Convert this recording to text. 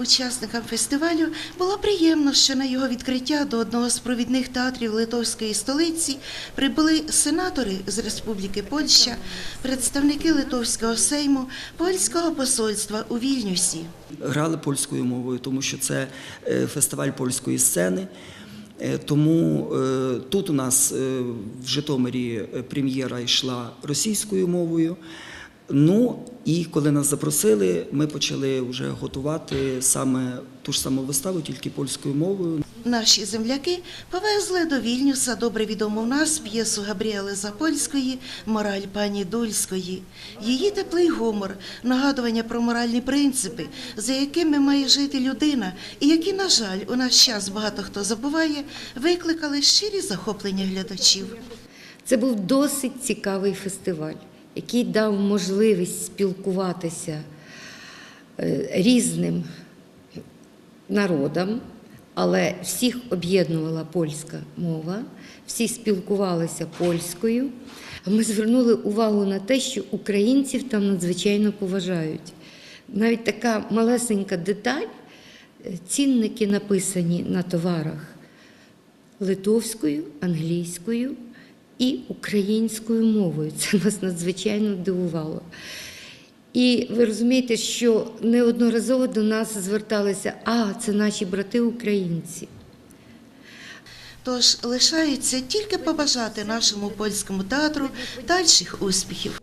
Учасникам фестивалю було приємно, що на його відкриття до одного з провідних театрів литовської столиці прибули сенатори з Республіки Польща, представники Литовського сейму, польського посольства у Вільнюсі. грали польською мовою, тому що це е, фестиваль польської сцени. Е, Тому е, тут у нас в Житомирі прем'єра йшла російською мовою. Ну і коли нас запросили, ми почали вже готувати саме ту ж саму виставу, тільки польською мовою. Наші земляки повезли до Вільнюса добре відому в нас п'єсу Габріели Запольської Мораль пані Дульської. Її теплий гумор, нагадування про моральні принципи, за якими має жити людина, і які, на жаль, у наш час багато хто забуває, викликали щирі захоплення глядачів. Це був досить цікавий фестиваль, який дав можливість спілкуватися е, різним народам, але всіх об'єднувала польська мова, всі спілкувалися польською. Ми звернули увагу на те, що українців там надзвичайно поважають. Навіть така малесенька деталь, е, цінники написані на товарах литовською, англійською і українською мовою. Це нас надзвичайно дивувало. І ви розумієте, що неодноразово до нас зверталися, а це наші брати українці. Тож лишається тільки побажати нашому польському театру дальших успіхів.